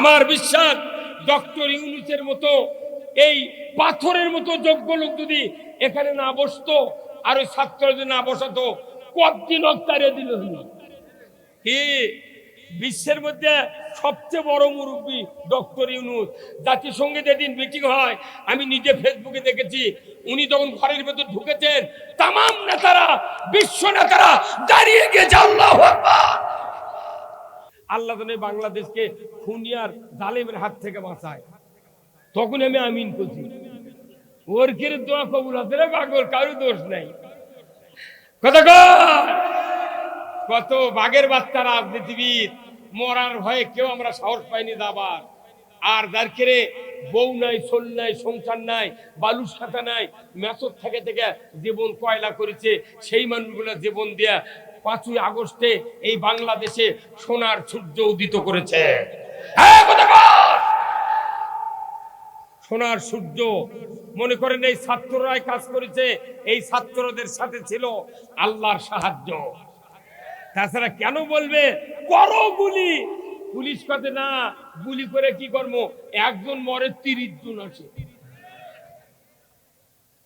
আমার বিশ্বাস, ডক্টর ইউনুসের মতো, এই পাথরের মতো যোগ্য লোক যদি এখানে না বসতো, আর ওই ছাত্র যদি না বসাতো, কতদিন অক্তারে দিল কি? বিশ্বের মধ্যে সবচেয়ে বড় মুরব্বী ডক্টর ইউনুস। জাতিসংঘে যেদিন মিটিং হয়, আমি নিজে ফেসবুকে দেখেছি, উনি তখন ঘরের ভেতর ঢুকেছেন তাম নেতারা, বিশ্ব নেতারা দাঁড়িয়ে গিয়েছে আল্লাহ আল্লাহ যেন বাংলাদেশকে খুনিয়ার জালেমের হাত থেকে বাঁচায়। তখন আমি আমিন করছি। ওর কেড়ে দোয়া কবুল আছে রে পাগল, কারও দোষ নাই। কত কত বাঘের বাচ্চা রাজনীতিবিদ মরার ভয়ে কেউ আমরা সাহস পাইনি যাবার। আর যার কেড়ে বউ নাই সোল নাই, সংসার নাই, বালুর সাথে নাই, মেসর থেকে থেকে জীবন কয়লা করেছে, সেই মানুষগুলো জীবন দেয়া পাঁচই আগস্টে এই বাংলাদেশে সোনার সূর্য উদিত করেছে। হ্যাঁ, সোনার সূর্য মনে করেন এই ছাত্ররাই কাজ করেছে এই ছাত্রদের সাথে ছিল আল্লাহর সাহায্য। তাছাড়া কেন বলবে? করো গুলি! পুলিশ কথা না গুলি করে কি করব? একজন মরে তিরিশ জন আছে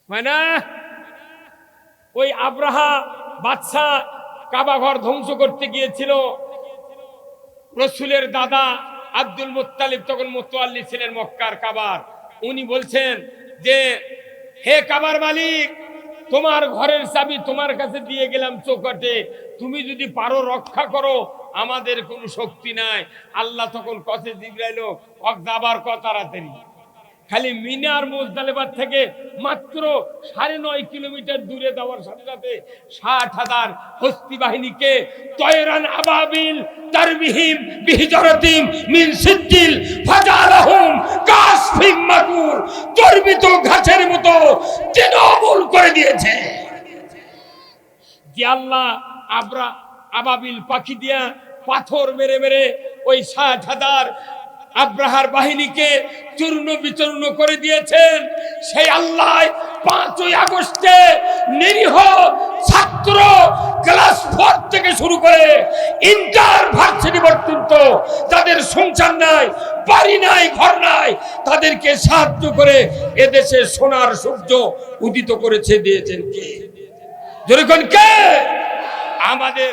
মানে ওই আব্রাহা বাচ্চা কাবা ঘর ধ্বংস করতে গিয়েছিল। রসুলের দাদা আব্দুল মুত্তালিব, তখন মোত্তাল্লি ছিলেন মক্কার কাবার। উনি বলছেন যে, হে কাবার মালিক, তোমার ঘরের চাবি তোমার কাছে দিয়ে গেলাম চৌকাটে তুমি যদি পারো রক্ষা করো, আমাদের কোনো শক্তি নাই। আল্লাহ তখন কথে জিব্রাইলো অক যাবার ক তাড়াতাড়ি খালি মিনার মোজদালেবাদ থেকে মাত্র সাড়ে নয় কিলোমিটার দূরে দেওয়ার সাথে সাথে ষাট হাজার হস্তি বাহিনীকে তয়রান আবাবিল তারবিহিম বিহিজরতিম মিন সিদ্দিল ফাজালাহুম কাসফিম মাকুর চর্বিত ঘাসের মতো তৃণমূল করে দিয়েছে। আল্লাহ আবরা আবাবিল পাখি দিয়া পাথর মেরে মেরে ওই ষাট হাজার আব্রাহার বাহিনীকে চূর্ণ বিচূর্ণ করে দিয়েছেন। সেই আল্লাহ পাঁচই আগস্টে নিরীহ ছাত্র ক্লাস ফোর থেকে শুরু করে ইন্টার ভার্সিটি পর্যন্ত যাদের সংসার নাই, বাড়ি নাই, ঘর নাই, তাদেরকে সাহায্য করে এদেশে সোনার সূর্য উদিত করেছে, দিয়েছেন কে? যেরকম কে? আমাদের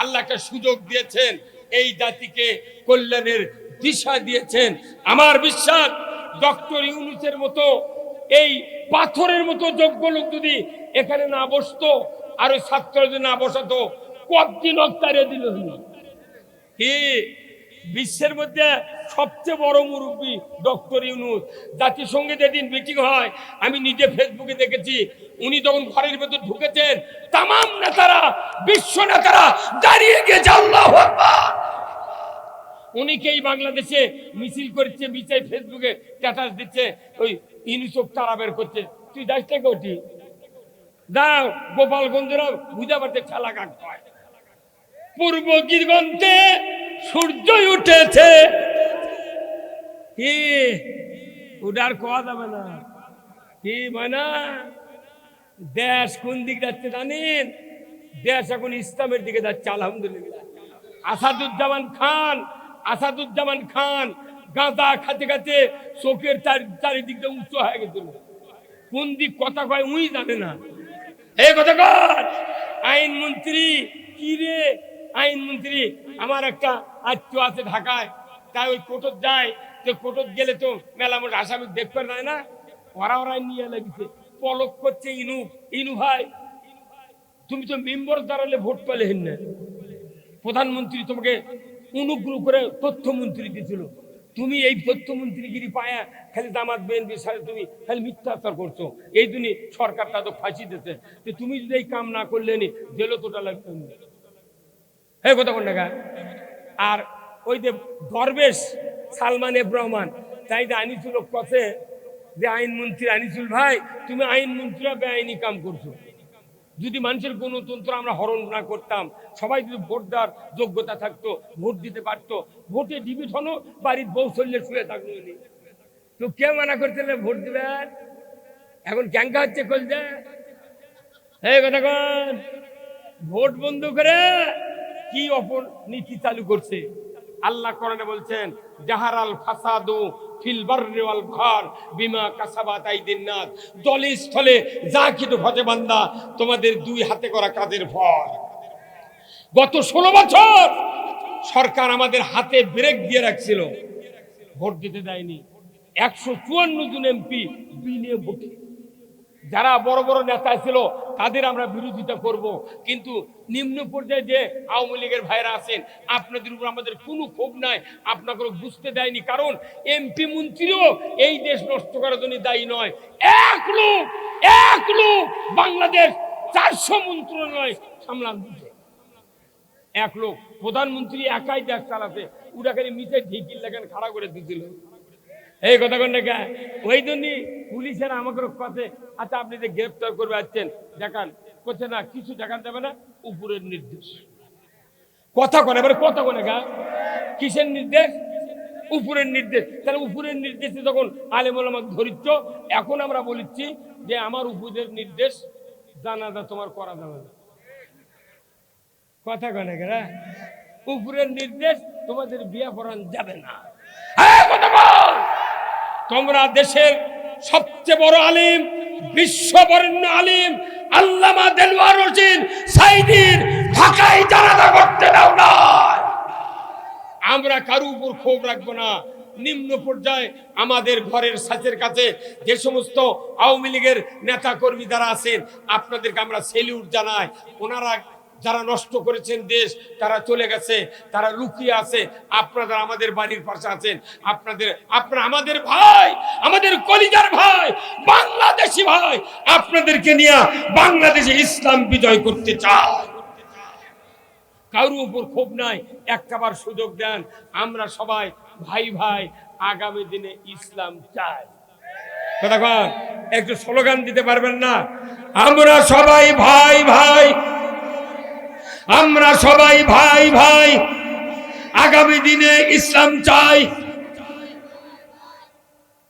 আল্লাহকে সুযোগ দিয়েছেন, এই জাতিকে কল্যাণের দিশা দিয়েছেন। আমার বিশ্বাস, ডক্টর ইউনুসের মতো এই পাথরের মতো যোগ্য লোক যদি এখানে না বসতো, আর ওই ছাত্র যদি না বসাতো, কতদিন অত্যারে দিল কি? বিশ্বের মধ্যে সবচেয়ে বড় মুরব্বী ডক্টর ইউনুস। জাতিসংঘে যেদিন মিটিং হয়, আমি নিজে ফেসবুকে দেখেছি, উনি তখন ঘরের ভেতর ঢুকেছেন তাম নেতারা, বিশ্ব নেতারা দাঁড়িয়ে আকবার! অনেকেই বাংলাদেশে মিছিল করছে বিচাই ফেসবুকে স্ট্যাটাস দিচ্ছে, ওই ইউনিসেফ তারা বের করছে। তুই যাস থেকে ওটি দাও গোপালগঞ্জের বুঝা পারছে ঠেলা কাক হয়। পূর্ব গিরগন্তে সূর্য উঠেছে। কি? উডার কোয়া যাবে না? কি মানে? দেশ কোন দিক যাচ্ছে জানেন? দেশ এখন ইসলামের দিকে যাচ্ছে, আলহামদুলিল্লাহ। আসাদুজ্জামান খান আসাদুজ্জামান খান গাঁদা খাতে খাতে চোখের চারিদিকটা উঁচু হয়ে গেছিল। কোন দিক কথা কয় উই জানে না। এই কথা কর আইন মন্ত্রী, কি রে? আইন মন্ত্রী, আমার একটা আত্মীয় আছে ঢাকায়। তাই ওই কোটর যায়। তো কোটর গেলে তো মেলা মোট আসামি দেখতে যায় না। ওরা ওরা নিয়ে লাগিছে। পলক করছে ইনু। ইনু ভাই, তুমি তো মেম্বর দাঁড়ালে ভোট পেলে হেন না। প্রধানমন্ত্রী তোমাকে অনুগ্রহ করে তথ্যমন্ত্রী দিয়েছিল তুমি এই তথ্যমন্ত্রীগিরি পায়া খালি দামাত বিএনপি সাথে তুমি খালি মিথ্যাচার করছ। এই জন্য সরকারটা তো ফাঁসি দিতে যে তুমি যদি এই কাম না করলে নি, জেলও তোটা লাগবে হ্যাঁ কথা কোন টাকা আর ওই যে দরবেশ সালমান এব রহমান, তাই যে আনিসুল কথে যে আইনমন্ত্রী আনিসুল ভাই, তুমি আইনমন্ত্রীরা বেআইনি কাম করছ। যদি মানুষের গণতন্ত্র আমরা হরণ না করতাম, সবাই যদি ভোট দেওয়ার যোগ্যতা থাকতো, ভোট দিতে পারতো, ভোটে ডিভিশনও বাড়ির বউ চললে শুয়ে থাকল তো কে মানা করতে ভোট দিবে? এখন ক্যাঙ্কা হচ্ছে কলজে। এই কথা কন। ভোট বন্ধ করে কি অপর নীতি চালু করছে? আল্লাহ কোরআনে বলছেন, জাহারাল ফাসাদু ফিল ওয়াল ঘর বিমা দলে স্থলে যা কিছু ঘটে বান্দা, তোমাদের দুই হাতে করা কাজের ফল। গত ষোলো বছর সরকার আমাদের হাতে ব্রেক দিয়ে রাখছিল। ভোট দিতে দেয়নি। একশো চুয়ান্ন জন এমপি বিনে ভোটে। যারা বড় বড় নেতা ছিল, তাদের আমরা বিরোধিতা করব। কিন্তু নিম্ন পর্যায়ে যে আওয়ামী লীগের ভাইরা আছেন, আপনাদের উপর আমাদের কোনো ক্ষোভ নাই আপনাকে বুঝতে দেয়নি। কারণ এমপি মন্ত্রীও এই দেশ নষ্ট করার জন্য দায়ী নয়। এক লোক এক লোক বাংলাদেশ চারশো মন্ত্রণালয় সামলান দিতে এক লোক, প্রধানমন্ত্রী একাই দেশ চালাতে উড়াখানি মিটে ঢিকির লেখান খাড়া করে দিছিল এই কথা কোন দেখা ওই জন্যই পুলিশের আমাকে কাছে আচ্ছা আপনি যে গ্রেপ্তার করবে আসছেন, দেখান। করছে না, কিছু দেখান যাবে না, উপরের নির্দেশ। কথা কোন, এবার কথা কোনে গা কিসের নির্দেশ? উপরের নির্দেশ। তাহলে উপরের নির্দেশে যখন আলেমুল আমাকে ধরিচ্ছ, এখন আমরা বলিচ্ছি যে আমার উপরের নির্দেশ জানা জানাজা তোমার করা যাবে না। কথা কনে গেরা উপরের নির্দেশ তোমাদের বিয়া পড়ান যাবে না। কথা! তোমরা দেশের সবচেয়ে বড় আলিম, বিশ্ববরেণ্য আলিম, আল্লামা দেলওয়ার হোসেন সাইদির ঢাকায় জানাজা করতে দাও না। আমরা কারও উপর ক্ষোভ রাখব না। নিম্ন পর্যায়ে আমাদের ঘরের সাচের কাছে যে সমস্ত আওয়ামী লীগের নেতা কর্মী যারা আছেন, আপনাদেরকে আমরা সেলিউট জানাই। ওনারা যারা নষ্ট করেছেন দেশ, তারা চলে গেছে, তারা লুকিয়ে আছে আপনারা আমাদের বাড়ির পাশে আছেন, আপনাদের, আপনারা আমাদের ভাই, আমাদের কলিজার ভাই, বাংলাদেশি ভাই, আপনাদেরকে নিয়ে বাংলাদেশে ইসলাম বিজয় করতে চায়। কারও উপর ক্ষোভ নাই, একটাবার সুযোগ দেন, আমরা সবাই ভাই ভাই আগামী দিনে ইসলাম চাই। একটু স্লোগান দিতে পারবেন না? আমরা সবাই ভাই ভাই আমরা সবাই ভাই ভাই, আগামী দিনে ইসলাম চাই।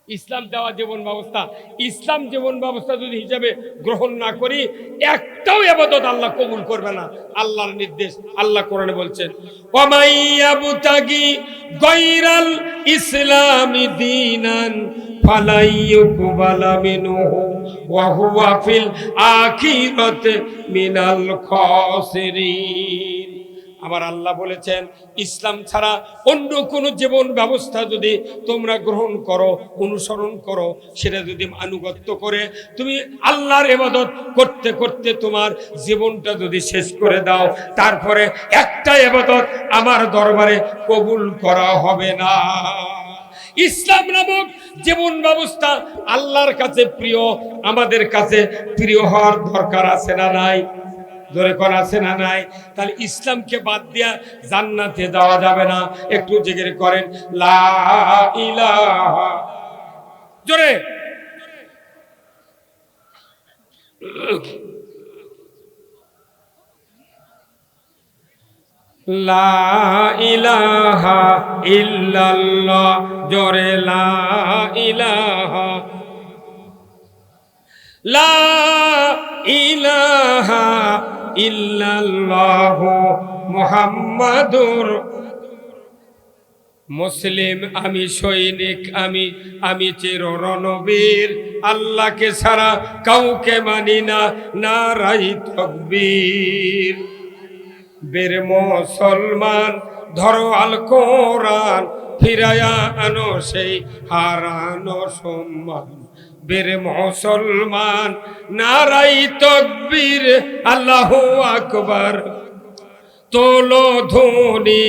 ইসলাম দেওয়া জীবন ব্যবস্থা। ইসলাম জীবন ব্যবস্থা যদি হিসাবে গ্রহণ না করি, একটাও আবাদত আল্লাহ কবুল করবে না। আল্লাহর নির্দেশ, আল্লাহ কোরআনে বলছেন ইসলামি দীনান ফালাইয়ুকবালা মিনহু ওয়া হুয়া ফিল মিনাল খাসিরিন। আবার আল্লাহ বলেছেন, ইসলাম ছাড়া অন্য কোন জীবন ব্যবস্থা যদি তোমরা গ্রহণ করো, অনুসরণ করো, সেটা যদি আনুগত্য করে, তুমি আল্লাহর এবাদত করতে করতে তোমার জীবনটা যদি শেষ করে দাও, তারপরে একটা এবাদত আমার দরবারে কবুল করা হবে না। ইসলাম নামক জীবন ব্যবস্থা আল্লাহর কাছে প্রিয়, আমাদের কাছে প্রিয় হওয়ার দরকার আছে না নাই? জোরে কর আছে না নাই? তাহলে ইসলামকে বাদ দিয়া জান্নাতে যাওয়া যাবে না। একটু জেগে করেন, লা ইলাহা। জোরে। লা ইলাহা ইল্লাল্লাহ, জোরে লা ইলাহা। লা ইলাহা ইল্লাল্লাহু মুহাম্মাদুর। মুসলিম, আমি সৈনিক, আমি আমি চির রণবীর আল্লাহকে ছাড়া কাউকে মানি না, নারাই তকবীর। বের মুসলমান, ধরো আল কোরআন ফিরায়া আনো সেই হারানো সম্মান। বের মুসলমান, নারাই তকবীর, আল্লাহু আকবার। তোলো ধুনি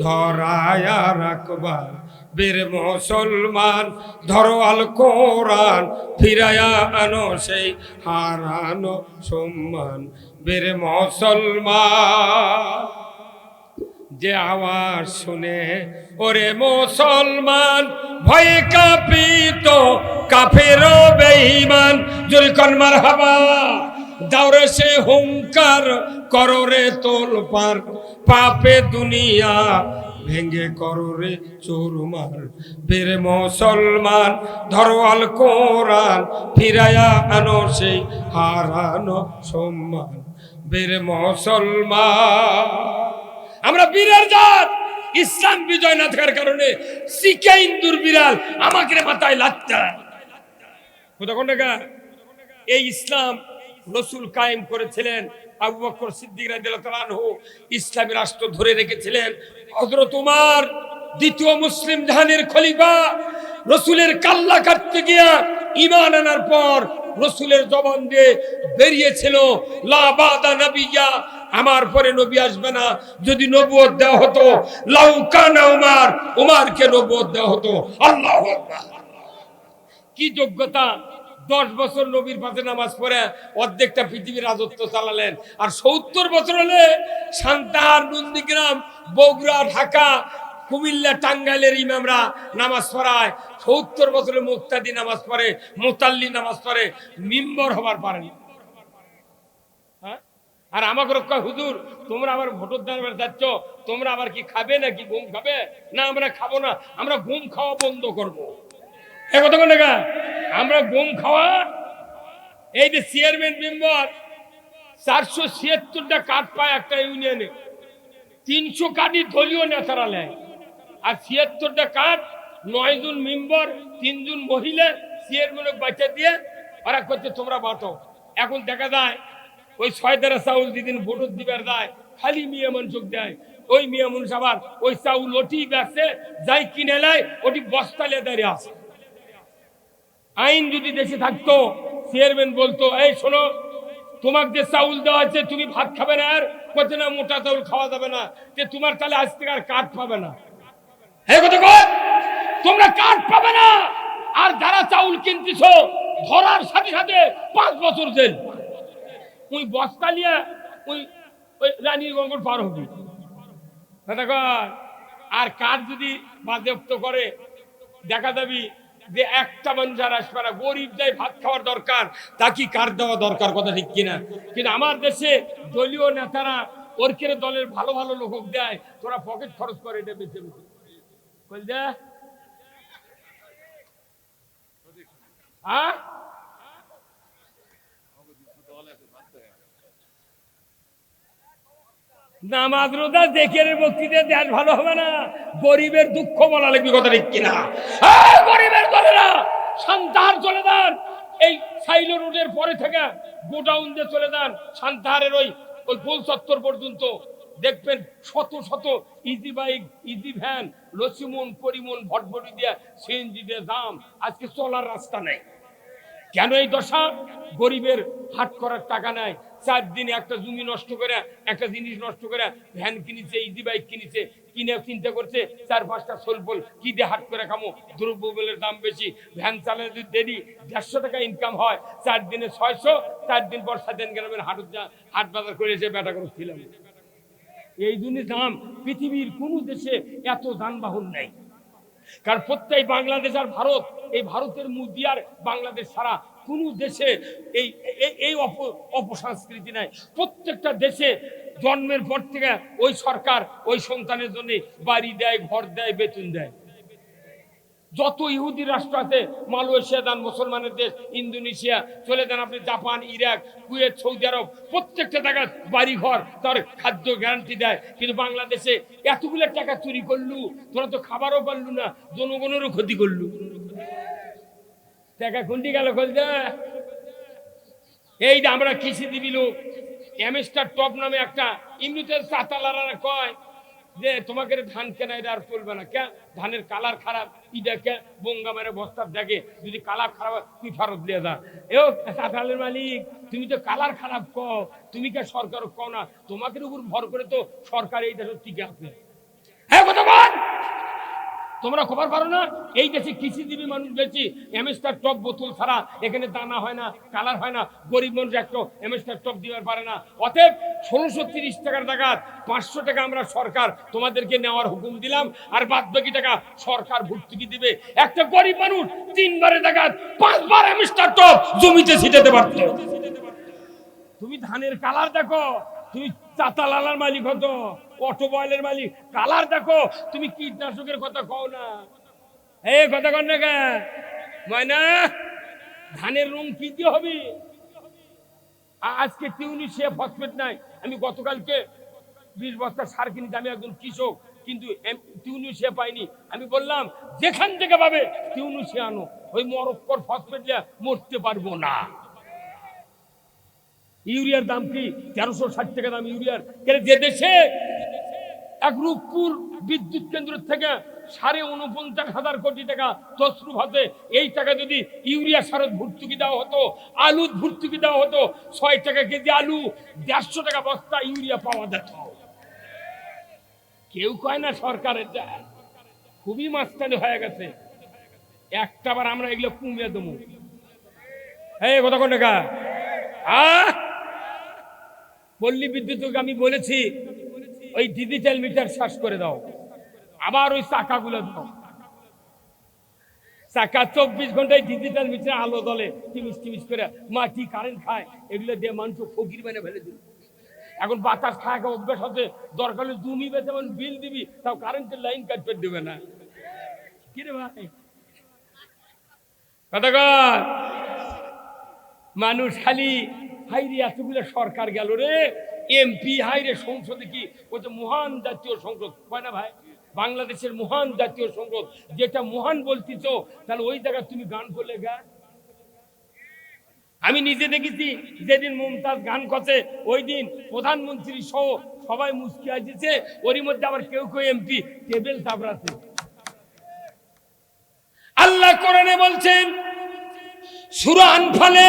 ধরায়া রাখবার। বীর মুসলমান, ধরো আল কোরআন ফিরায়া আনো সেই হারানো সম্মান। বীর মুসলমান। যে আওয়াজ শুনে, ওরে মুসলমান, ভয়ে কাঁপিত, কাফের বেঈমান, জুলকন মারহাবা দাউরে সে হুঙ্কার করো রে তোল পার পাপে দুনিয়া ভেঙ্গে করো রে চোরমার। বের মুসলমান ধরো আল কোরআন ফিরায়া আনো সেই হারানো সম্মান। বের মুসলমান। আমরা বীরের জাত। ইসলাম বিজয় না থাকার কারণে শিখে ইন্দুর বিড়াল আমাকে মাথায় লাচ্চা কোথাও এই ইসলাম রসুল কায়েম করেছিলেন আবু বকর সিদ্দিক আনহু। ইসলামী রাষ্ট্র ধরে রেখেছিলেন। হযরত উমর, দ্বিতীয় মুসলিম জাহানের খলিফা রসুলের কাল্লা কাটতে গিয়া ইমান আনার পর রসুলের জবান দিয়ে বেরিয়েছিল নবিয়া আমার পরে নবী আসবে না। যদি নবুয়ত দেওয়া হতো, লাউ কানা উমার উমারকে নবুয়ত দেওয়া হতো। আল্লাহ কি যোগ্যতা? দশ বছর নবীর পাশে নামাজ পড়ে অর্ধেকটা পৃথিবীর রাজত্ব চালালেন। আর সত্তর বছর হলে সান্তাহার, নন্দীগ্রাম, বগুড়া, ঢাকা কুমিল্লা টাঙ্গাইলের ইমামরা নামাজ পড়ায়। সত্তর বছরে মুক্তাদি নামাজ পড়ে, মোতাল্লি নামাজ পড়ে, মিম্বর হবার পারেনি হ্যাঁ? আর আমাকে রক্ষা হুজুর, তোমরা আবার ভোটর দাঁড়াবার যাচ্ছ, তোমরা আবার কি খাবে নাকি ঘুম খাবে? না, আমরা খাব না, আমরা ঘুম খাওয়া বন্ধ করব। টাকা আমরা গম খাওয়া, এই যে চেয়ারম্যান মেম্বার, চারশো ছিয়াত্তরটা কার্ড পায় একটা ইউনিয়নে। তিনশো কার্ডই দলীয় নেতারা নেয়। আর ছিয়াত্তরটা কার্ড নয় জন মেম্বার তিনজন মহিলা চেয়ারম্যানের বাচ্চা দিয়ে ওরা করছে, তোমরা বাটো এখন দেখা যায়, ওই ছয় চাউল যেদিন ভোটর দিবার দেয় খালি মিয়া মানুষ দেয়। ওই মিয়া মানুষ আবার ওই চাউল ওটি বেচে, যাই কিনে নেয়, ওটি বস্তা লেদারে আসে আইন যদি দেশে থাকতো, চেয়ারম্যান বলতো, এই শোনো, তোমাকে যে চাউল দেওয়া আছে তুমি ভাত খাবে না, আর করছে না মোটা চাউল খাওয়া যাবে না, যে তোমার তাহলে আজ থেকে আর কাঠ পাবে না। হে তোমরা কাঠ পাবে না। আর যারা চাউল কিনতেছ, ধরার সাথে সাথে পাঁচ বছর জেল। ওই বস্তা নিয়ে ওই ওই রানীর গঙ্গর পার হবি। আর কাঠ যদি বাজেপ্ত করে, দেখা যাবি যে একটা মানুষ আর গরিব যাই ভাত খাওয়ার দরকার, তা কি কার দেওয়া দরকার কথা ঠিক কিনা? কিন্তু আমার দেশে দলীয় নেতারা ওরকের দলের ভালো ভালো লোক দেয়, তোরা পকেট খরচ করে এটা বেঁচে বেঁচে বুঝলে হ্যাঁ? নামাজ রোজা দেখে রে বক্তৃতা দেশ ভালো হবে না। গরিবের দুঃখ বলা লাগবে কথা ঠিক কিনা। এই গরিবের চলে না সান্তাহার চলে যান। এই সাইলো রোডের পরে থেকে গোডাউন দিয়ে চলে যান। সান্তাহারের ওই ওই গোল চত্বর পর্যন্ত। দেখবেন শত শত ইজি বাইক ইজি ভ্যান লসিমন পরিমন ভটভটি দিয়ে সিএনজি দিয়ে দাম আজকে চলার রাস্তা নেই। কেন এই দশা? গরিবের হাট করার টাকা নাই। চার দিনে একটা জমি নষ্ট করে, একটা জিনিস নষ্ট করে ভ্যান কিনেছে ইজি বাইক কিনেছে কিনে চিন্তা করছে, চার পাঁচটা সোলপোল কি দিয়ে হাট করে খামো? দ্রব্যমূল্যের দাম বেশি ভ্যান যদি দেরি, দেড়শো টাকা ইনকাম হয়, চার দিনে ছয়শো, চার দিন পর সাত দিন গ্রামের হাট হাট বাজার করে এসে বেটা করে ছিলাম এই দুনি দাম পৃথিবীর কোনো দেশে এত যানবাহন নেই। কার প্রত্যেক বাংলাদেশ আর ভারত, এই ভারতের মুদি আর বাংলাদেশ ছাড়া কোন দেশে এই, এই- এই অপ- অপসংস্কৃতি নাই। প্রত্যেকটা দেশে জন্মের পর থেকে ওই সরকার ওই সন্তানের জন্য বাড়ি দেয়, ঘর দেয়, বেতন দেয়। যত ইহুদি রাষ্ট্র আছে, মালয়েশিয়া দেন, মুসলমানের দেশ, ইন্দোনেশিয়া, চলে যান আপনি Japan, Iraq, Kuwait, Saudi Arab, প্রত্যেকটা জায়গায় বাড়ি ঘর তার খাদ্য গ্যারান্টি দেয়। কিন্তু বাংলাদেশে এতগুলো টাকা চুরি করলু, তোরা তো খাবারও পারলু না, জনগণেরও ক্ষতি করলু। টাকা খুন্ডি গেল বলতে এই যে আমরা কৃষি দিবি লোক এমএসটার টপ নামে একটা এমনিতে চাতালারা কয় যে, তোমাকে ধান কেনা এটা আর চলবে না। কে ধানের কালার খারাপ। ইটা কে বঙ্গা মেরে বস্তার দেখে, যদি কালার খারাপ তুই ফেরত দিয়ে যা। এও সাঁতালের মালিক, তুমি তো কালার খারাপ কও, তুমি কে সরকার কও না তোমাকে উপর ভর করে তো সরকার এই দেশের টিকে আছে। হ্যাঁ কথা তোমরা খবর পারো না? এই দেশে কৃষিজীবী মানুষ বেশি এমএসটার টপ বোতল ছাড়া এখানে দানা হয় না, কালার হয় না, গরিব মানুষ একটা এমএসটার টপ দিতে পারে না। অতএব ষোলোশো তিরিশ টাকার টাকা পাঁচশো টাকা আমরা সরকার তোমাদেরকে নেওয়ার হুকুম দিলাম, আর বাদ বাকি টাকা সরকার ভর্তুকি দিবে। একটা গরিব মানুষ তিনবারে টাকা পাঁচবার এমএসটার টপ জমিতে ছিটাতে পারতো। তুমি ধানের কালার দেখো, তুমি চাতালালার মালিক হতো অটোমোবাইলের মালিক। কালার দেখো, তুমি কীটনাশকের কথা কও না। এ কথা কর না ময়না, ধানের রং কি দিয়ে হবে? আজকে টিউনিশিয়া ফসফেট নাই। আমি গতকালকে বিশ বস্তা সার কিনেছি আমি একজন কৃষক, কিন্তু এম- টিউনিশিয়া পাইনি। আমি বললাম, যেখান থেকে পাবে টিউনিশিয়া আনো। ওই মরক্কর ফসফেট মরতে পারব না। ইউরিয়ার দাম কি? তেরোশো ষাট টাকা দাম ইউরিয়ার। যে দেশে এক রূপপুর বিদ্যুৎ কেন্দ্র থেকে সাড়ে উনপঞ্চাশ হাজার কোটি টাকা তসরুপ হতে, এই টাকা যদি ইউরিয়া সারত ভর্তুকি দেওয়া হতো আলু ভর্তুকি দেওয়া হতো, ছয় টাকা কেজি আলু, দেড়শো টাকা বস্তা ইউরিয়া পাওয়া যেত। কেউ কয় না সরকারের যা, খুবই মাস্তানি হয়ে গেছে। একটা বার আমরা এগুলো কমিয়ে দেবো। এই কথা কোন টাকা আহ! পল্লী বিদ্যুৎকে আমি বলেছি, ওই ডিজিটাল মিটার শ্বাস করে দাও। আবার ওই চাকাগুলো দাও। চাকা চব্বিশ ঘন্টায় ডিজিটাল মিটার আলো দলে টিমিস টিমিস করে মাটি কারেন্ট খায়, এগুলো দিয়ে মানুষ ফকির মেনে ফেলে দিল। এখন বাতাস খায় অভ্যাস হচ্ছে দরকার হলে তুমি বেঁচে যেমন বিল দিবি, তাও কারেন্টের লাইন কাটতে দেবে না। কিরে ভাই? কথা মানুষ খালি হাইরে এতগুলো সরকার গেল রে। এমপি হাইরে সংসদে কি? ওই যে মহান জাতীয় সংসদ। কয় না ভাই? বাংলাদেশের মহান জাতীয় সংসদ। যেটা মহান বলতিছ, তাহলে ওই জায়গায় তুমি গান করলে গা। আমি নিজে দেখেছি, যেদিন মুমতাজ গান করছে, ওই দিন প্রধানমন্ত্রী সহ সবাই মুস্কি আসছে ওরই মধ্যে আবার কেউ কেউ এমপি টেবিল চাপড়াছে আল্লাহ কোরআনে বলছেন, সূরা আনফালে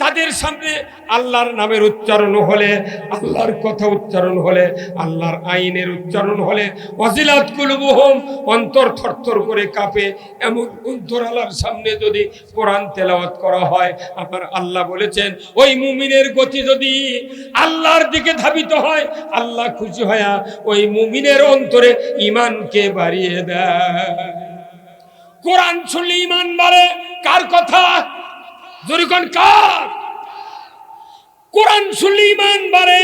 তাদের সামনে আল্লাহর নামের উচ্চারণ হলে, আল্লাহর কথা উচ্চারণ হলে, আল্লাহর আইনের উচ্চারণ হলে অজিলাত কুলুবুহুম, অন্তর থরথর করে কাঁপে। এমন অন্তরালার সামনে যদি কোরআন তেলাওয়াত করা হয় আমার আল্লাহ বলেছেন, ওই মুমিনের গতি যদি আল্লাহর দিকে ধাবিত হয়, আল্লাহ খুশি হয়া ওই মুমিনের অন্তরে ইমানকে বাড়িয়ে দেয়। কোরআন শুনলে ইমান বাড়ে? কার কথা? জরিকন কার? কোরআন শুনলে ইমান বাড়ে,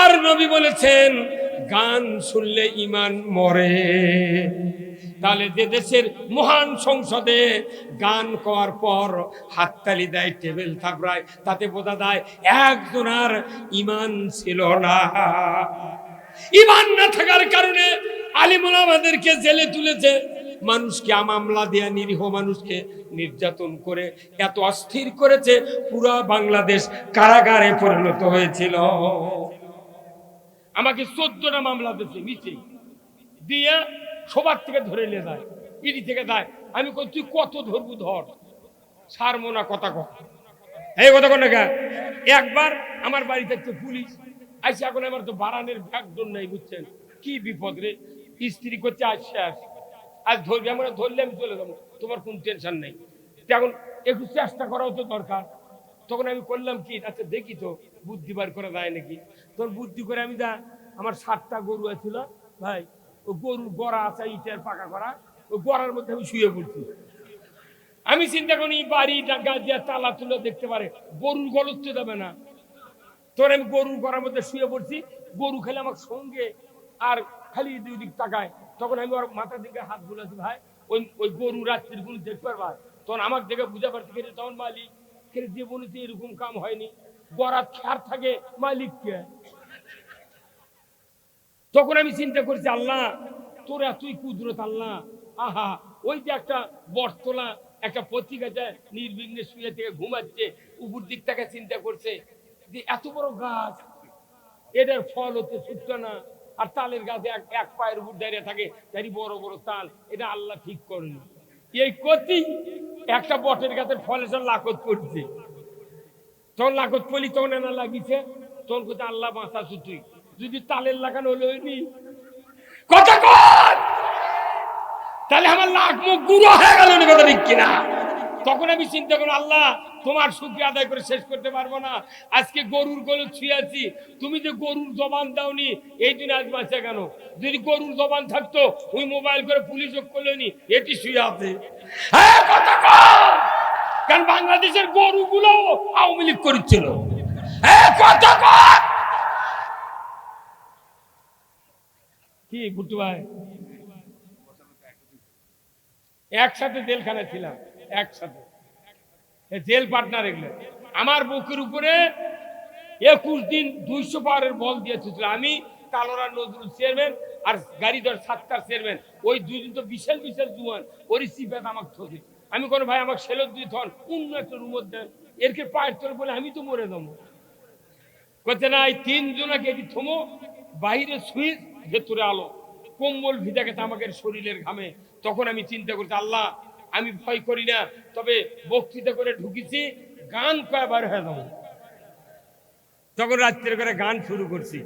আর নবী বলেছেন, গান শুনলে ইমান মরে। তাহলে যে দেশের মহান সংসদে গান করার পর হাততালি দেয়, টেবিল থাপড়ায়, তাতে বোঝা যায় একজন আর ইমান ছিল না। ইমান না থাকার কারণে আলিমুল আমাদেরকে জেলে তুলেছে। মানুষকে মামলা দেয়া নিরীহ মানুষকে নির্যাতন করে এত অস্থির করেছে, পুরা বাংলাদেশ কারাগারে পরিণত হয়েছিল। আমাকে চোদ্দটা মামলা দিয়েছে মিছে দিয়ে সবার থেকে ধরে নিয়ে যায়, ইডি থেকে দেয় আমি কই, তুই কত ধরবু ধর? সারমো না কথা কর এই কথা কোন একবার আমার বাড়িতে একটা পুলিশ। আইসে এখন আমার তো বারানের ব্যাগডোর নাই, বুঝছেন? কি বিপদ রে? স্ত্রী করছে আজ শেষ আজ ধরবি আমরা ধরলে আমি চলে যাব। তোমার কোন টেনশন নেই। এখন একটু চেষ্টা করাও তো দরকার। তখন আমি করলাম কি আচ্ছা দেখি তো, বুদ্ধি বার করা যায় নাকি? তখন বুদ্ধি করে আমি যা, আমার সাতটা গরু আছিল, ভাই, ও গরুর গড়া আছে, ইটের পাকা করা ওই গড়ার মধ্যে আমি শুয়ে পড়ছি। আমি চিন্তা করি বাড়ি ডাকা দিয়ে তালা তুলে দেখতে পারে, গরুর গলত তো যাবে না। তোর আমি গরুর গড়ার মধ্যে শুয়ে পড়ছি, গরু খেলে আমার সঙ্গে আর খালি দুই দিক তাকায়, তখন আমি ওর মাথার দিকে হাত বুলাছি ভাই, ওই ওই গরু রাত্রিরগুলো দেখতে পারবা? তখন আমার দেখে বুঝা পারছি কেটে তখন মালিক যে বলেছে এরকম কাম হয়নি গড়ার খ্যার থাকে মালিককে তখন আমি চিন্তা করছি, আল্লাহ, তোর এতই কুদরত, আল্লাহ, আহা, ওই যে একটা বটতলা, একটা পত্রিকাতে নির্বিঘ্নে শুয়ে থেকে ঘুমাচ্ছে, উপর দিক থেকে চিন্তা করছে, যে এত বড় গাছ এটার ফল হতে ছুটতো না আর তালের গাছে এক পায়ের উপর দাঁড়িয়ে থাকে, তারই বড় বড় তাল। এটা আল্লাহ ঠিক করেনি। এই কতি একটা বটের গাছের ফল এসে লাকত পড়ছে। তখন লাকত পড়লি, তখন এনা লাগিছে। তখন কোথায় আল্লাহ বাঁচা তুই। যদি তালের লাগানো হলো নি কথা কর তাহলে আমার লাখ মুখ গুঁড়ো হয়ে গেল কথা ঠিক কিনা? তখন আমি চিন্তা করলাম, আল্লাহ তোমার শুক্রিয়া আদায় করে শেষ করতে পারব না। আজকে গরুর গরু ছুঁয়ে আছি। তুমি যে গরুর জবান দাওনি, এই দিন আজ বাঁচে কেন? যদি গরুর জবান থাকতো, ওই মোবাইল করে পুলিশ করল নি, এটি শুয়ে আছে! কারণ বাংলাদেশের গরুগুলো আওয়ামী লীগ করেছিল। কি গুট্টু ভাই? একসাথে জেলখানায় ছিলাম, একসাথে। জেল পার্টনার এগুলো। আমার বুকের উপরে একুশ দিন দুইশো পাওয়ারের বল দিয়েছিল। আমি কালোরা নজরুল চেয়ারম্যান আর গাড়ি ধর সাতটার চেয়ারম্যান। ওই দুদিন তো বিশাল বিশাল জুয়ান। ওরই সিপেত আমাকে ঠকে আমি কোনো ভাই, আমাকে সেলত দুই থন অন্য একটা রুমত দেন। এরকে পায়ের তোর বলে আমি তো মরে দেবো করছে না, এই তিনজনাকে এটি থমো। বাইরে সুইচ ভেতরে আলো। কম্বল ভিজা গেছে আমাকে শরীরের ঘামে। তখন আমি চিন্তা করছি, আল্লাহ আমি ভয় করি না, তবে বক্তৃতা করে ঢুকেছি, গান কয়বার হয়ে যাব। তখন রাত্রে করে গান শুরু করছি,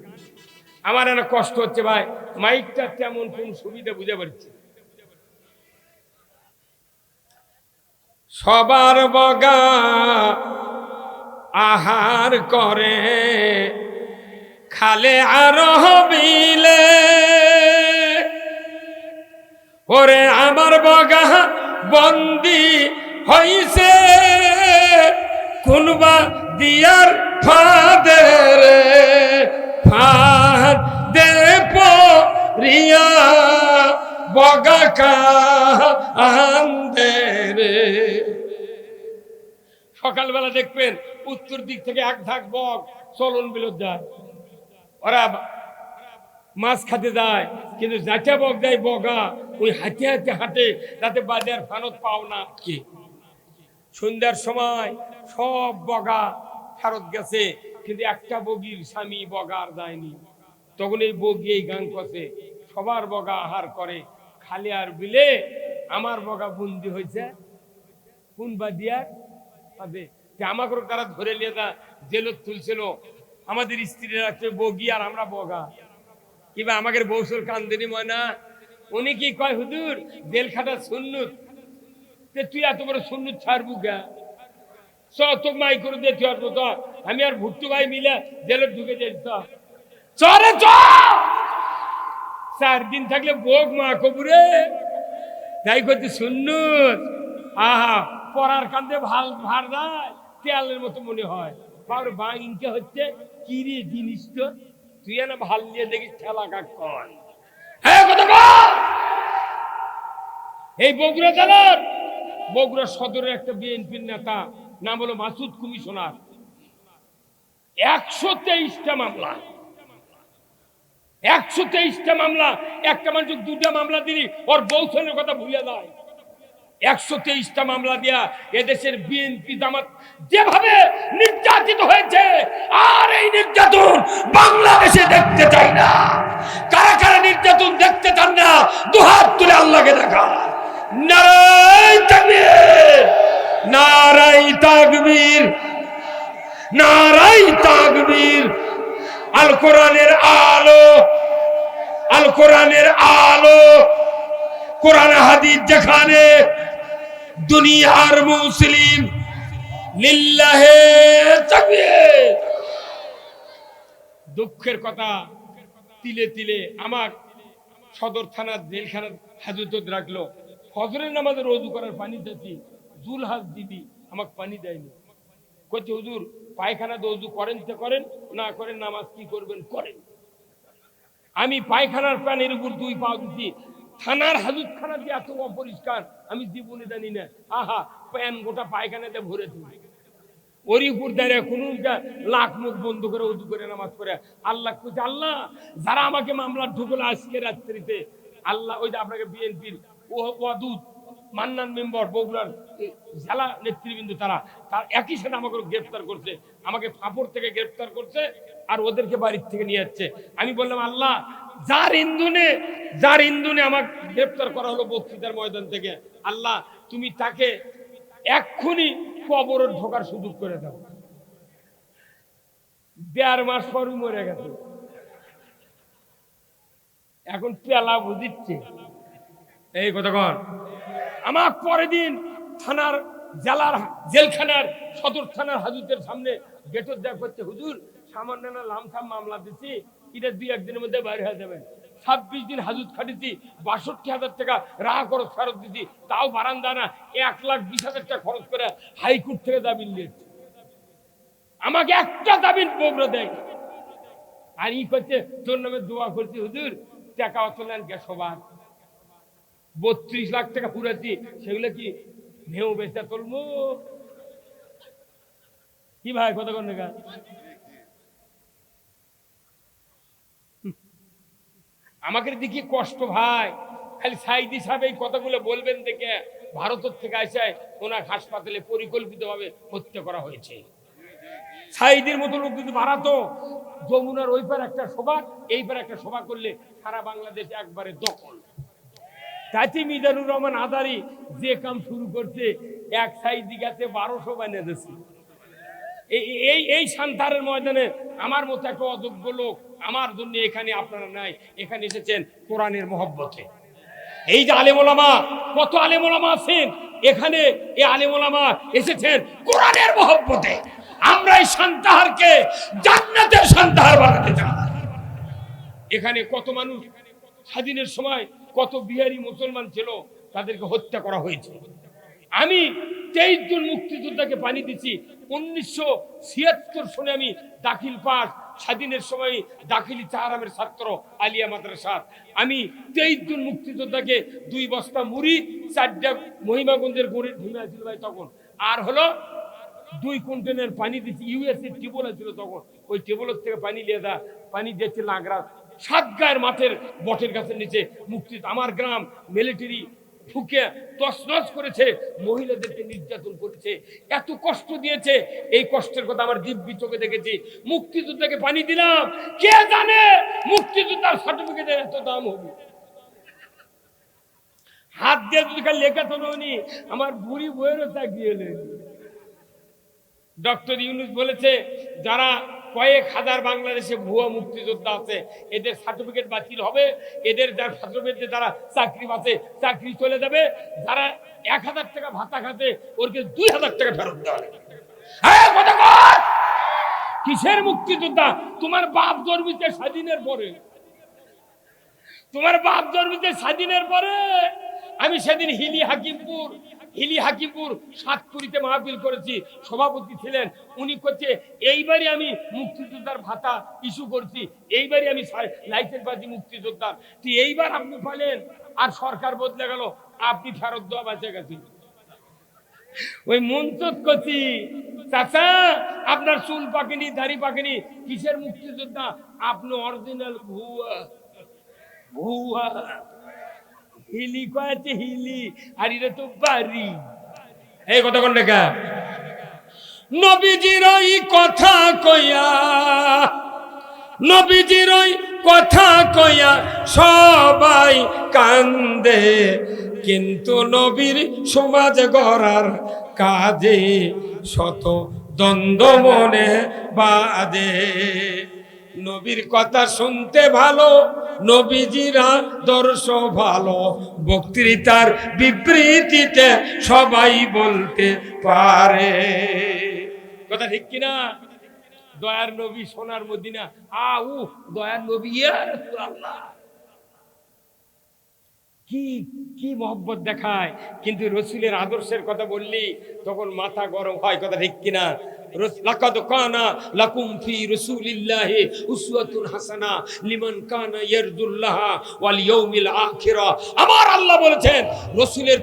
আমার একটা কষ্ট হচ্ছে ভাই, মাইকটা তেমন কোন সুবিধা বুঝে পারছি সবার বগা আহার করে, খালে আর বিলে ওরে আমার বগা বন্দি হইছে। কোনবা দিয়ার ফাদ দে রিয়া বগা কান্দে রে সকালবেলা দেখবেন উত্তর দিক থেকে এক ধাক বক, চলন বিলোদ যায়। ওরা মাছ খাতে যায় কিন্তু যাচা বক যায় বগা ওই হাতে হাতে হাঁটে তাতে বাজার ফানত পাও না। কি? সন্ধ্যার সময় সব বগা ফেরত গেছে কিন্তু একটা বগির স্বামী বগার যায়নি। তখন এই বগি এই গান কষে সবার বগা আহার করে খালি আর বিলে আমার বগা বন্দি হয়েছে। কোন বাদিয়ার পাবে আমাকে তারা ধরে নিয়ে যা জেলত তুলছিল। আমাদের স্ত্রীরা বগি আর আমরা বগা কিবা আমাদের বৌসুর কান্দিনী ময়না? উনি কি কয় হুদুর জেল খাটা সুন্নুত তুই এত বড় সুন্নুত ছাড়বু গা? চ মাই করে দে, তুই তো আমি আর ভুট্টু ভাই মিলে জেলে ঢুকে যাই তো চরে চার দিন থাকলে বোক মা কবুরে। তাই করতে সুন্নুত। আহা, পড়ার কান্দে ভালো ভার দেয় তেলের মতো মনে হয়। বাবার বা ইনকে হচ্ছে কি রে জিনিস তো তুই না ভালো নিয়ে দেখিস ঠেলা কাক এই বগুড়া জেলার বগুড়া সদরের একটা বিএনপির নেতা নাম হলো মাসুদ কমিশনার। একশো তেইশটা মামলা। একশো তেইশটা মামলা একটা মানুষ দুটা মামলা দিলি ওর বৌসনের কথা ভুলে যায়। একশো তেইশটা মামলা দিয়া এদেশের বিএনপি জামাত যেভাবে নির্যাতিত হয়েছে, আর এই নির্যাতন বাংলাদেশে দেখতে চাই না। কারা কারা নির্যাতন দেখতে চান না, দুহাত তুলে আল্লাহকে দেখা নারাই তাকবীর নারাই তাকবীর নারাই তাকবীর। আল কোরআনের আলো, আল কোরআনের আলো। কোরআন হাদিস যেখানে দুনিয়ার মুসলিম লিল্লাহে তাকবীর দুঃখের কথা তিলে তিলে আমার সদর থানার জেলখানার হাজত রাখল। ফজরের নামাজে রোজু করার পানি দিচ্ছি জুল হাত দিবি আমাকে পানি দেয়নি। করছে হুজুর পায়খানা তো উজু করেন তো করেন, না করেন নামাজ কি করবেন, করেন। আমি পায়খানার প্যানের উপর দুই পা দিচ্ছি থানার হাজুত খানা দিয়ে এত অপরিষ্কার, আমি জীবনে জানি না। আহা, প্যান গোটা পায়খানাতে ভরে ওরই দাঁড়িয়ে লাখ মুখ বন্ধ করে করে নামাজ আল্লাহ আল্লাহ, যারা আমাকে মামলা ঢুকলো আজকে রাত্রিতে, আল্লাহ, ওই যে আপনাকে বিএনপির ওয়াদুদ, মান্নান বগুড়ার জেলা নেতৃবৃন্দ তারা, তার একই সাথে আমাকে গ্রেফতার করছে। আমাকে ফাপড় থেকে গ্রেফতার করছে। আর ওদেরকে বাড়ির থেকে নিয়ে যাচ্ছে। আমি বললাম, আল্লাহ, যার ইন্ধনে যার ইন্ধনে আমাকে গ্রেফতার করা হলো বক্তৃতার ময়দান থেকে, আল্লাহ, তুমি তাকে এক্ষুনি কবরের ঢোকার সুযোগ করে দাও। দেড় মাস পর মরে গেছে। এখন পেলা বুঝিচ্ছে। এই কথা কর। আমার পরের দিন থানার জেলার জেলখানার সদর থানার হাজুতের সামনে গেটর দেখ করছে। হুজুর সামান্য লামসাম মামলা দিচ্ছি এটা দুই একদিনের মধ্যে হয়ে যাবে। ছাব্বিশ দিন হাজুত খাটিছি, বাষট্টি হাজার টাকা খরচ ফেরত দিছি, তাও বারান্দা না, এক লাখ বিশ হাজার টাকা খরচ করে হাইকোর্ট থেকে নিয়েছে। আমাকে একটা বগড়ো দেয় আর ই করছে, তোর নামে দোয়া করছি, হুজুর, টাকা সবার? বত্রিশ লাখ টাকা পুরাছি সেগুলো কি নেও বেচা তুলবো কি ভাই কত কোন? আমাকে দেখি কষ্ট ভাই। খালি সাইদি সাহেব এই কথাগুলো বলবেন দেখে ভারতের থেকে আসে ওনার হাসপাতালে পরিকল্পিতভাবে হত্যা করা হয়েছে। সাইদের মতো লোক যদি বাড়াতো, যমুনার ওই পার একটা সভা, এই পার একটা সভা করলে সারা বাংলাদেশ একবারে দখল। তাতে মিজানুর রহমান আদারি যে কাম শুরু করছে, এক সাইদি গেছে, বারোশো বানিয়ে এই এই এই সান্তারের ময়দানে আমার মতো একটা অযোগ্য লোক আমার জন্য এখানে আপনারা নাই, এখানে এসেছেন কোরআনের মহব্বতে। এই যে আলেমোলামা কত আলেমোলামা আছেন, এখানে এই আলেমোলামা এসেছেন কোরআনের মহব্বতে। আমরা এই সান্তাহারকে জান্নাতের সান্তাহার বানাতে চাই। এখানে কত মানুষ, স্বাধীনের সময় কত বিহারি মুসলমান ছিল, তাদেরকে হত্যা করা হয়েছে। আমি তেইশ জন মুক্তিযোদ্ধাকে পানি দিচ্ছি উনিশশো ছিয়াত্তর সনে আমি দাখিল পাস স্বাধীনের সময় দাখিলি চাহারামের ছাত্র আলিয়া মাদ্রাসা আমি তেইশ জন মুক্তিযোদ্ধাকে দুই বস্তা মুড়ি, চারটা মহিমাগঞ্জের গড়ের ভীমা ছিল ভাই তখন। আর হলো দুই কন্টেনার পানি দিচ্ছি ইউএসএ টিউবওয়েল ছিল তখন। ওই টিউবওয়েলের থেকে পানি নিয়ে দা পানি দিয়েছে লাগরা সাত গায়ের মাঠের বটের গাছের নিচে মুক্তি আমার গ্রাম মিলিটারি ঢুকে তছনছ করেছে, মহিলাদেরকে নির্যাতন করেছে, এত কষ্ট দিয়েছে। এই কষ্টের কথা আমার দিব্যি চোখে দেখেছি। মুক্তিযোদ্ধাকে পানি দিলাম। কে জানে মুক্তিযোদ্ধার সার্টিফিকেটের এত দাম হবে? হাত দিয়ে যদি লেখা তো নি, আমার বুড়ি বইয়েরও এলে ডক্টর ইউনুস বলেছে, যারা কয়েক হাজার বাংলাদেশে ভুয়া মুক্তিযোদ্ধা আছে। এদের সার্টিফিকেট বাতিল হবে। এদের যার সার্টিফিকেট যারা চাকরি পাচ্ছে চাকরি চলে যাবে। যারা এক হাজার টাকা ভাতা খাতে ওরকে দুই হাজার টাকা ফেরত দেওয়া হ্যাঁ! কিসের মুক্তিযোদ্ধা? তোমার বাপ জন্মিতে স্বাধীনের পরে। তোমার বাপ জন্মিতে স্বাধীনের পরে। আমি সেদিন হিলি, হাকিমপুর হিলি হাকিমপুর সাতপুরিতে মাহফিল করেছি, সভাপতি ছিলেন। উনি করছে এইবারই আমি মুক্তিযোদ্ধার ভাতা ইস্যু করছি। এইবারই আমি লাইসেন্স পাচ্ছি মুক্তিযোদ্ধার তো এইবার আপনি পালেন, আর সরকার বদলে গেল, আপনি ফেরত দেওয়া বেঁচে গেছেন। ওই মঞ্চত করছি চাচা, আপনার চুল পাকেনি, দাড়ি পাকেনি, কিসের মুক্তিযোদ্ধা? আপনি অরিজিনাল ভুয়া ভুয়া। হিলি কয়েছে হিলি, আর এটা তো বাড়ি। এই কথা কোন লেখা? নবীজির ওই কথা কইয়া, নবীজির ওই কথা কইয়া সবাই কান্দে। কিন্তু নবীর সমাজ গড়ার কাজে শত দ্বন্দ্ব মনে বাজে নবীর কথা শুনতে ভালো, নবীজিরা দর্শ ভালো। বক্তৃতার বিবৃতিতে সবাই বলতে পারে। কথা ঠিক কিনা? দয়ার নবী সোনার মদিনা। আউ দয়ার নবী রাসূলুল্লাহ। কি কি মহব্বত দেখায়? কিন্তু রসুলের আদর্শের কথা বললি, তখন মাথা গরম হয়, কথা ঠিক কিনা?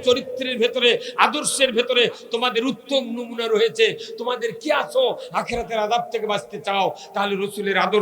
চরিত্রের ভেতরে, আদর্শের ভেতরে তোমাদের উত্তম নমুনা রয়েছে। তোমাদের কি আছো? আখিরাতের থেকে বাঁচতে চাও। তাহলে রসুলের আদর্শ